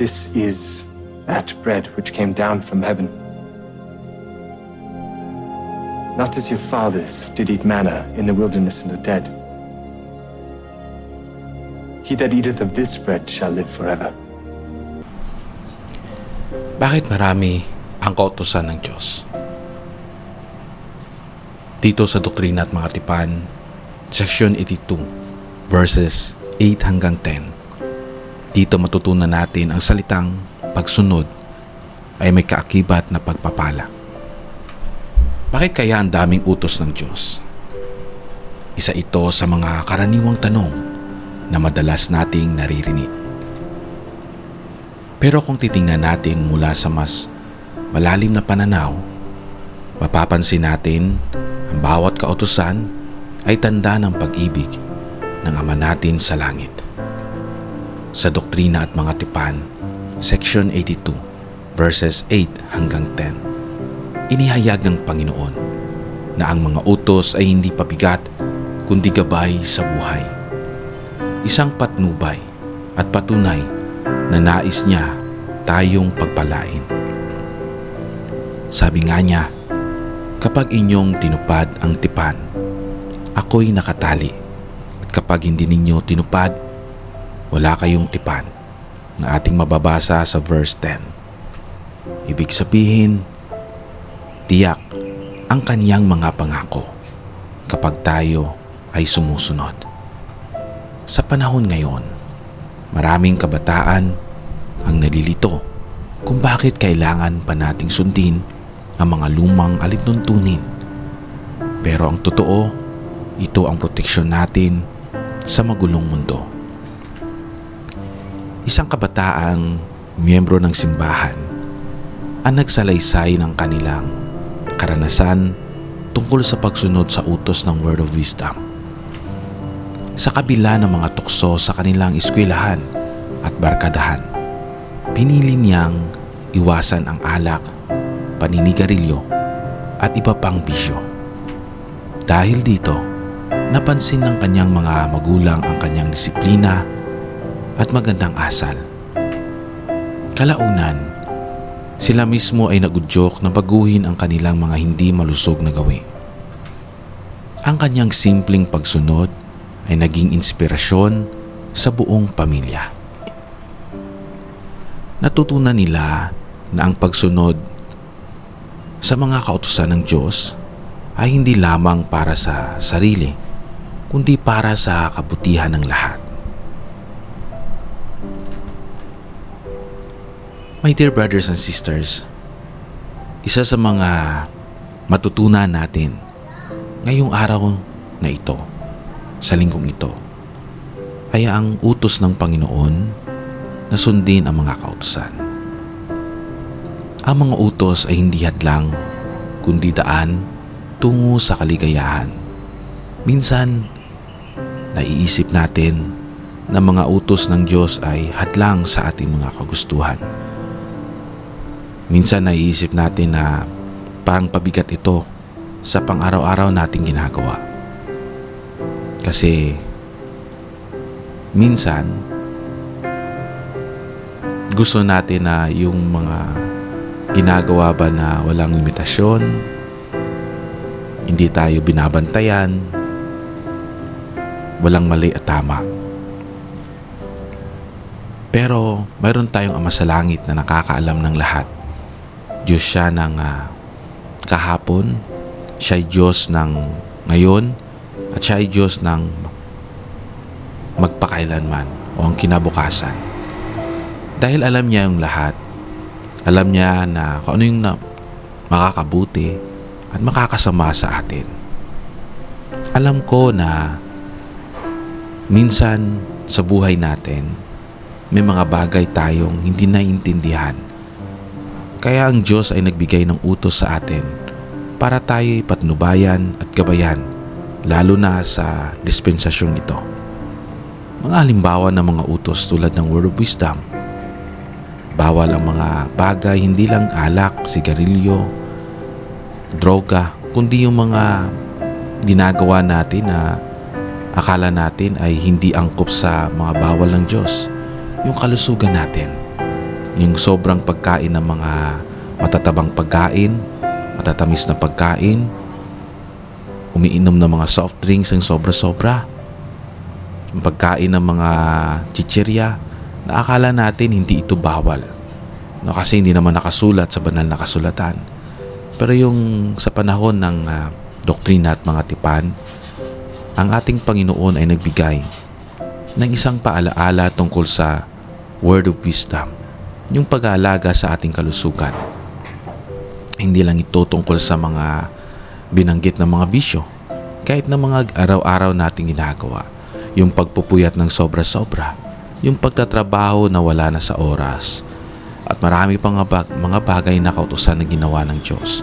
This is that bread which came down from heaven. Not as your fathers did eat manna in the wilderness and are dead. He that eateth of this bread shall live forever. Bakit marami ang kautosan ng Diyos? Dito sa Doktrina at Mga Tipan, Section 82, verses 8 hanggang 10. Dito matutunan natin ang salitang pagsunod ay may kaakibat na pagpapala. Bakit kaya ang daming utos ng Diyos? Isa ito sa mga karaniwang tanong na madalas nating naririnig. Pero kung titingnan natin mula sa mas malalim na pananaw, mapapansin natin ang bawat kautusan ay tanda ng pag-ibig ng Ama natin sa langit. Sa Doktrina at Mga Tipan, Section 82, verses 8 hanggang 10, inihayag ng Panginoon na ang mga utos ay hindi pabigat kundi gabay sa buhay. Isang patnubay at patunay na nais niya tayong pagpalain. Sabi nga niya, kapag inyong tinupad ang tipan, ako'y nakatali. At kapag hindi ninyo tinupad, wala kayong tipan na ating mababasa sa verse 10. Ibig sabihin, tiyak ang kanyang mga pangako kapag tayo ay sumusunod. Sa panahon ngayon, maraming kabataan ang nalilito kung bakit kailangan pa nating sundin ang mga lumang alituntunin. Pero ang totoo, ito ang proteksyon natin sa magulong mundo. Isang kabataang miyembro ng simbahan ang nagsalaysay ng kanilang karanasan tungkol sa pagsunod sa utos ng Word of Wisdom. Sa kabila ng mga tukso sa kanilang eskwelahan at barkadahan, pinili niyang iwasan ang alak, paninigarilyo at iba pang bisyo. Dahil dito, napansin ng kanyang mga magulang ang kanyang disiplina at magandang asal. Kalaunan, sila mismo ay nagudyok na baguhin ang kanilang mga hindi malusog na gawi. Ang kanyang simpleng pagsunod ay naging inspirasyon sa buong pamilya. Natutunan nila na ang pagsunod sa mga kautusan ng Diyos ay hindi lamang para sa sarili, kundi para sa kabutihan ng lahat. My dear brothers and sisters, isa sa mga matutunan natin ngayong araw na ito, sa linggong ito, ay ang utos ng Panginoon na sundin ang mga kautusan. Ang mga utos ay hindi hadlang, kundi daan tungo sa kaligayahan. Minsan, naiisip natin na mga utos ng Diyos ay hadlang sa ating mga kagustuhan. Minsan naiisip natin na parang pabigat ito sa pang-araw-araw nating ginagawa. Kasi minsan gusto natin na yung mga ginagawa ba na walang limitasyon, hindi tayo binabantayan, walang mali at tama. Pero mayroon tayong Ama sa Langit na nakakaalam ng lahat. Diyos siya ng ah, kahapon, siya ay Diyos ng ngayon, at siya ay Diyos ng magpakailanman o ang kinabukasan. Dahil alam niya yung lahat, alam niya na kung ano yung na, makakabuti at makakasama sa atin. Alam ko na minsan sa buhay natin, may mga bagay tayong hindi naiintindihan. Kaya ang Diyos ay nagbigay ng utos sa atin para tayo patnubayan at gabayan, lalo na sa dispensasyong ito. Mga halimbawa ng mga utos tulad ng word of wisdom, bawal ang mga bagay hindi lang alak, sigarilyo, droga, kundi yung mga ginagawa natin na akala natin ay hindi angkop sa mga bawal ng Diyos, yung kalusugan natin. Yung sobrang pagkain ng mga matatabang pagkain, matatamis na pagkain, umiinom ng mga soft drinks ng sobra-sobra, yung pagkain ng mga chichirya na akala natin hindi ito bawal. No, kasi hindi naman nakasulat sa banal na kasulatan. Pero yung sa panahon ng ah, doktrina at mga tipan, ang ating Panginoon ay nagbigay ng isang paalaala tungkol sa word of wisdom, yung pag-aalaga sa ating kalusugan. Hindi lang ito tungkol sa mga binanggit ng mga bisyo, kahit na mga araw-araw nating ginagawa, yung pagpupuyat ng sobra-sobra, yung pagtatrabaho na wala na sa oras, at marami pang mga, bag- mga bagay na kautusan na ginawa ng Diyos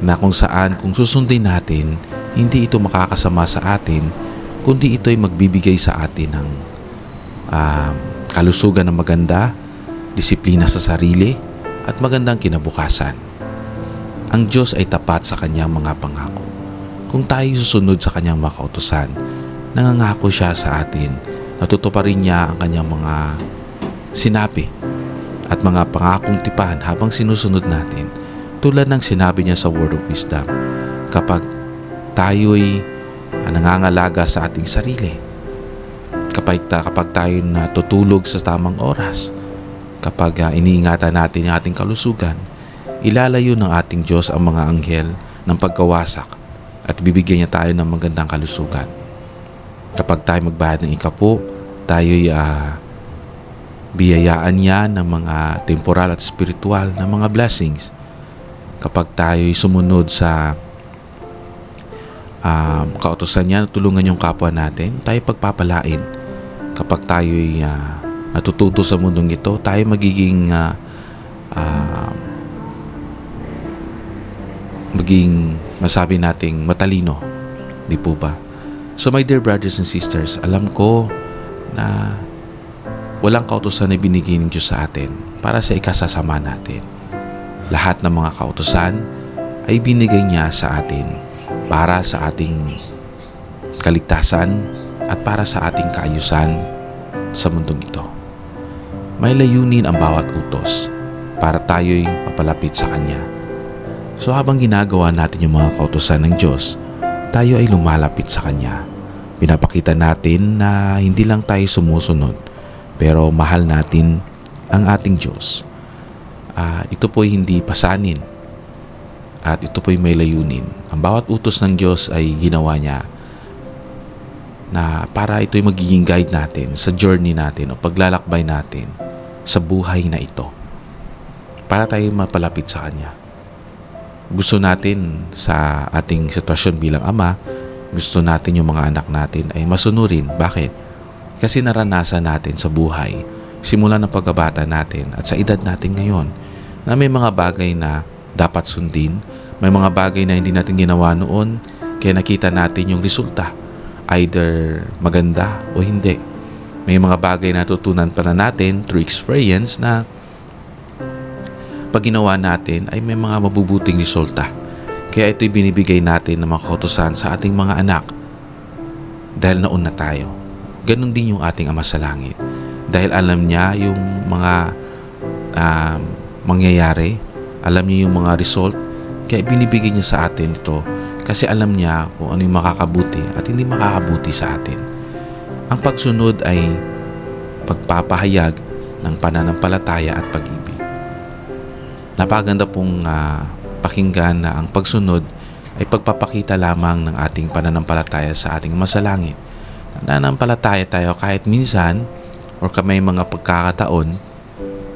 na kung saan kung susundin natin, hindi ito makakasama sa atin, kundi ito ay magbibigay sa atin ng ah, kalusugan na maganda, disiplina sa sarili, at magandang kinabukasan. Ang Diyos ay tapat sa kanyang mga pangako. Kung tayo susunod sa kanyang mga kautusan, nangangako siya sa atin, natutuparin niya ang kanyang mga sinabi at mga pangakong tipan habang sinusunod natin tulad ng sinabi niya sa Word of Wisdom kapag tayo'y nangangalaga sa ating sarili kapag, kapag tayo natutulog sa tamang oras kapag ah, iniingatan natin ang ating kalusugan ilalayo ng ating Diyos ang mga anghel ng pagkawasak at bibigyan niya tayo ng magandang kalusugan kapag tayo magbayad ng ikapo tayo'y ah, biyayaan niya ng mga temporal at spiritual na mga blessings kapag tayo'y sumunod sa um, kautosan niya, tulungan yung kapwa natin, tayo pagpapalain. Kapag tayo'y ah, natututo sa mundong ito, tayo magiging ah, ah, maging masabi nating matalino. Di po ba? So my dear brothers and sisters, alam ko na walang kautosan na binigay ng Diyos sa atin para sa ikasasama natin. Lahat ng mga kautosan ay binigay niya sa atin para sa ating kaligtasan at para sa ating kaayusan sa mundong ito. May layunin ang bawat utos para tayo'y mapalapit sa Kanya. So habang ginagawa natin yung mga kautosan ng Diyos, tayo ay lumalapit sa Kanya. Pinapakita natin na hindi lang tayo sumusunod, pero mahal natin ang ating Diyos. Ah, ito po ay hindi pasanin at ito po ay may layunin. Ang bawat utos ng Diyos ay ginawa niya na para ito ay magiging guide natin sa journey natin o paglalakbay natin sa buhay na ito. Para tayo mapalapit sa Kanya. Gusto natin sa ating sitwasyon bilang ama, gusto natin yung mga anak natin ay masunurin. Bakit? Kasi naranasan natin sa buhay, simula ng pagkabata natin at sa edad natin ngayon, na may mga bagay na dapat sundin, may mga bagay na hindi natin ginawa noon, kaya nakita natin yung resulta, either maganda o hindi. May mga bagay na tutunan pa na natin through experience na pag ginawa natin ay may mga mabubuting resulta. Kaya ito'y binibigay natin ng mga kautusan sa ating mga anak dahil nauna tayo. Ganon din yung ating Ama sa Langit. Dahil alam niya yung mga um, mangyayari, alam niya yung mga result, kaya binibigay niya sa atin ito kasi alam niya kung ano yung makakabuti at hindi makakabuti sa atin. Ang pagsunod ay pagpapahayag ng pananampalataya at pag-ibig. Napaganda pong ah, pakinggan na ang pagsunod ay pagpapakita lamang ng ating pananampalataya sa ating masalangit. Nananampalataya tayo kahit minsan or may mga pagkakataon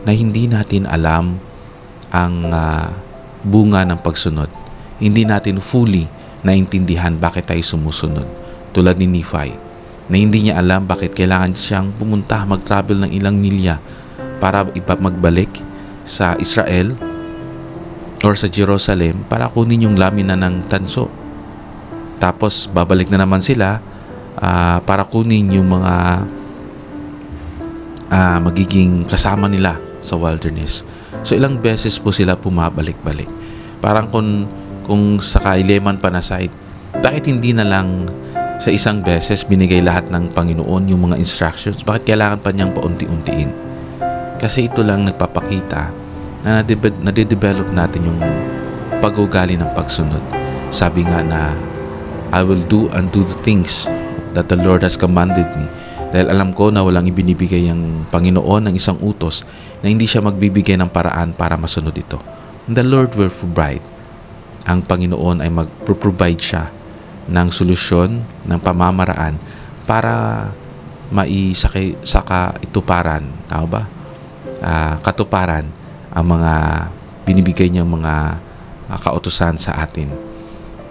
na hindi natin alam ang ah, bunga ng pagsunod. Hindi natin fully naintindihan bakit tayo sumusunod. Tulad ni Nephi, na hindi niya alam bakit kailangan siyang pumunta, mag-travel ng ilang milya para magbalik sa Israel or sa Jerusalem para kunin yung lamina ng tanso. Tapos babalik na naman sila ah, para kunin yung mga ah, magiging kasama nila sa wilderness. So ilang beses po sila pumabalik-balik. Parang kung, kung sa kaileman pa na side, bakit hindi na lang sa isang beses binigay lahat ng Panginoon yung mga instructions? Bakit kailangan pa niyang paunti-untiin? Kasi ito lang nagpapakita na nade-develop natin yung pag-ugali ng pagsunod. Sabi nga na, I will do and do the things that the Lord has commanded me. Dahil alam ko na walang ibinibigay ang Panginoon ng isang utos na hindi siya magbibigay ng paraan para masunod ito. And the Lord will provide. Ang Panginoon ay mag-provide siya ng solusyon, ng pamamaraan para maisakay saka ituparan, tama ba? Ah, katuparan ang mga binibigay niyang mga ah, kautusan sa atin.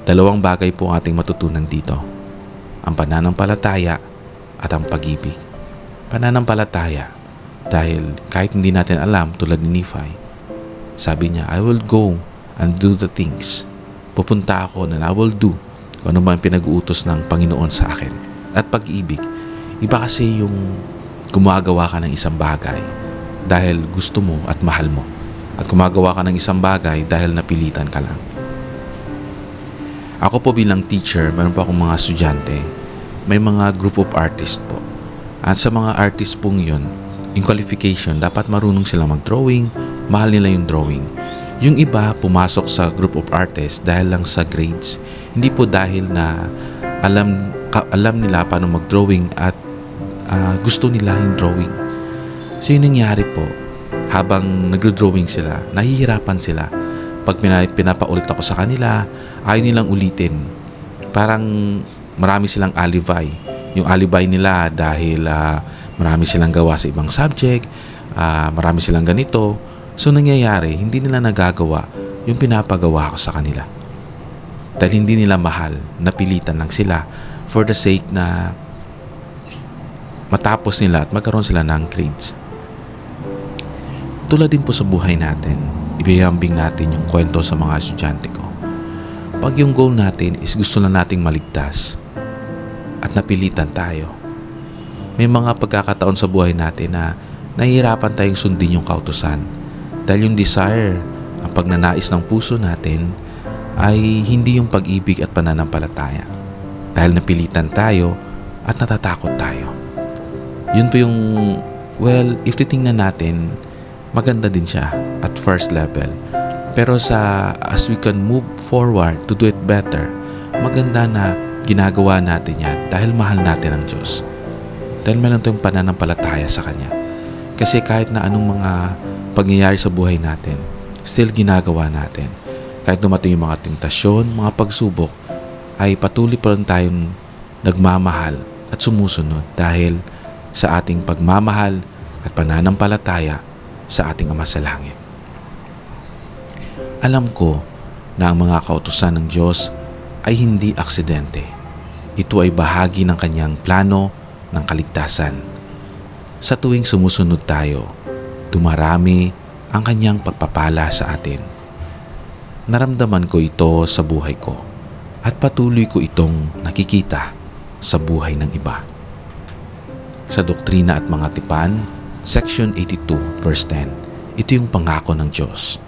Dalawang bagay po ang ating matutunan dito. Ang pananampalataya at ang pag-ibig. Pananampalataya dahil kahit hindi natin alam tulad ni Nephi, sabi niya, I will go and do the things. Pupunta ako and I will do kung ano man pinag-uutos ng Panginoon sa akin. At pag-ibig, iba kasi yung gumagawa ka ng isang bagay dahil gusto mo at mahal mo. At gumagawa ka ng isang bagay dahil napilitan ka lang. Ako po bilang teacher, meron po akong mga estudyante. May mga group of artists po. At sa mga artist pong yun, in qualification, dapat marunong sila mag-drawing, mahal nila yung drawing. Yung iba pumasok sa group of artists dahil lang sa grades. Hindi po dahil na alam ka, alam nila paano mag-drawing at ah, gusto nila yung drawing. So yun nangyari po. Habang nagdo-drawing sila, nahihirapan sila. Pag pina- pinapaulit ako sa kanila, ayaw nilang ulitin. Parang marami silang alibay. Yung alibay nila dahil ah, marami silang gawa sa ibang subject, ah, marami silang ganito. So nangyayari, hindi nila nagagawa yung pinapagawa ko sa kanila. Dahil hindi nila mahal, napilitan lang sila for the sake na matapos nila at magkaroon sila ng grades. Tulad din po sa buhay natin, ibiyambing natin yung kwento sa mga estudyante ko. Pag yung goal natin is gusto na nating maligtas at napilitan tayo, may mga pagkakataon sa buhay natin na nahihirapan tayong sundin yung kautusan dahil yung desire, ang pagnanais ng puso natin ay hindi yung pag-ibig at pananampalataya. Dahil napilitan tayo at natatakot tayo. Yun po yung, well, if titingnan natin, maganda din siya at first level. Pero sa as we can move forward to do it better, maganda na ginagawa natin yan dahil mahal natin ang Diyos. Dahil meron tayong pananampalataya sa Kanya. Kasi kahit na anong mga pangyayari sa buhay natin, still ginagawa natin. Kahit dumating yung mga tentasyon, mga pagsubok, ay patuloy pa rin tayong nagmamahal at sumusunod dahil sa ating pagmamahal at pananampalataya sa ating Ama sa Langit. Alam ko na ang mga kautusan ng Diyos ay hindi aksidente. Ito ay bahagi ng kanyang plano ng kaligtasan. Sa tuwing sumusunod tayo, dumarami ang kanyang pagpapala sa atin. Naramdaman ko ito sa buhay ko at patuloy ko itong nakikita sa buhay ng iba. Sa Doktrina at Mga Tipan, Section 82, verse 10, ito yung pangako ng Diyos.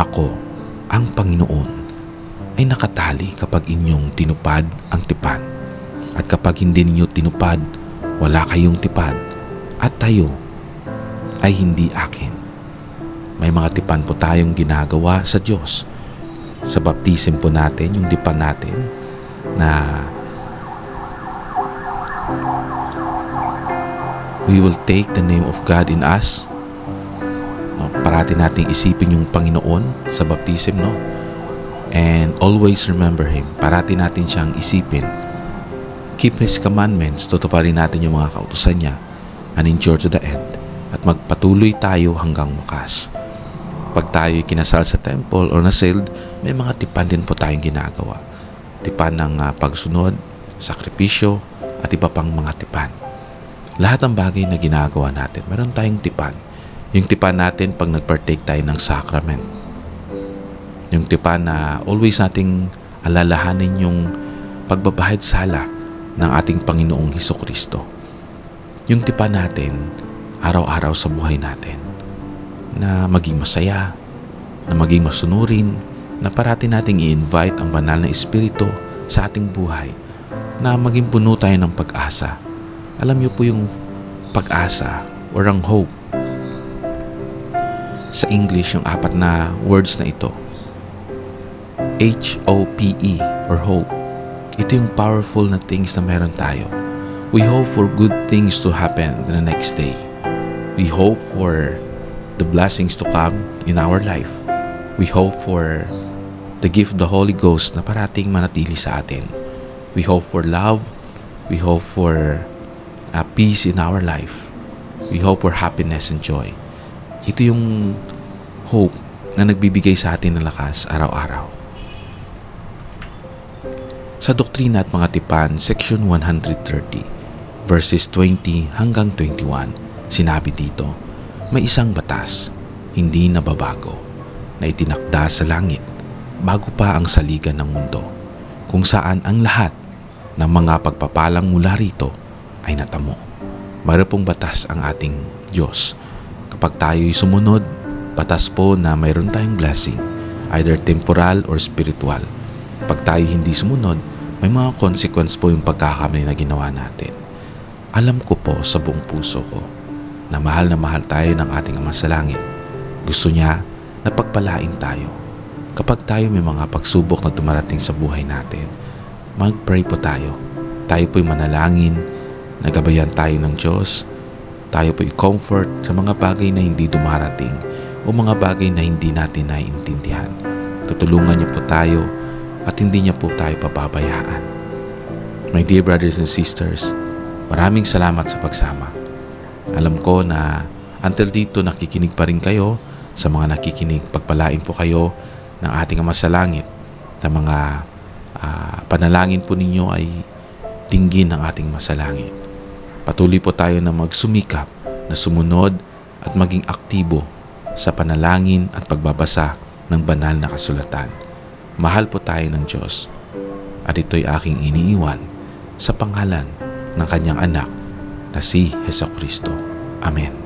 Ako, ang Panginoon, ay nakatali kapag inyong tinupad ang tipan. At kapag hindi ninyo tinupad, wala kayong tipan at tayo ay hindi akin. May mga tipan po tayong ginagawa sa Diyos. Sa baptism po natin, yung tipan natin na we will take the name of God in us. No, parati nating isipin yung Panginoon sa baptism, no? And always remember Him. Parati natin siyang isipin. Keep His commandments. Tutuparin natin yung mga kautusan niya and endure to the end. At magpatuloy tayo hanggang wakas. Pag tayo kinasal sa temple or nasailed, may mga tipan din po tayong ginagawa. Tipan ng ah, pagsunod, sakripisyo, at iba pang mga tipan. Lahat ng bagay na ginagawa natin, meron tayong tipan. Yung tipan natin pag nag-partake tayo ng sacrament. Yung tipan na always nating alalahanin yung pagbabahid sala ng ating Panginoong Heso Kristo. Yung tipan natin araw-araw sa buhay natin na maging masaya, na maging masunurin, na parati nating i-invite ang banal na Espiritu sa ating buhay, na maging puno tayo ng pag-asa. Alam niyo po yung pag-asa or ang hope. sa English yung apat na words na ito. H-O-P-E or hope. Ito yung powerful na things na meron tayo. We hope for good things to happen the next day. We hope for the blessings to come in our life. We hope for the gift of the Holy Ghost na parating manatili sa atin. We hope for love. We hope for uh, peace in our life. We hope for happiness and joy. Ito yung hope na nagbibigay sa atin ng lakas araw-araw. Sa Doktrina at Mga Tipan, Section 130, verses 20 hanggang 21, sinabi dito, may isang batas, hindi nababago, na itinakda sa langit bago pa ang saligan ng mundo, kung saan ang lahat ng mga pagpapalang mula rito ay natamo. Mayroon pong batas ang ating Diyos. Kapag tayo'y sumunod, batas po na mayroon tayong blessing, either temporal or spiritual. Pag tayo hindi sumunod, may mga consequence po yung pagkakamali na ginawa natin. Alam ko po sa buong puso ko na mahal na mahal tayo ng ating Ama sa Langit. Gusto niya na pagpalain tayo. Kapag tayo may mga pagsubok na dumarating sa buhay natin, mag-pray po tayo. Tayo po'y manalangin, nagabayan tayo ng Diyos, tayo po'y comfort sa mga bagay na hindi dumarating o mga bagay na hindi natin naiintindihan. Tutulungan niya po tayo at hindi niya po tayo pababayaan. My dear brothers and sisters, maraming salamat sa pagsama. Alam ko na until dito nakikinig pa rin kayo sa mga nakikinig. Pagpalain po kayo ng ating Ama sa Langit na mga ah, panalangin po ninyo ay dinggin ng ating masalangit. Patuloy po tayo na magsumikap na sumunod at maging aktibo sa panalangin at pagbabasa ng banal na kasulatan. Mahal po tayo ng Diyos at ito'y aking iniiwan sa pangalan ng kanyang anak na si Heso Kristo. Amen.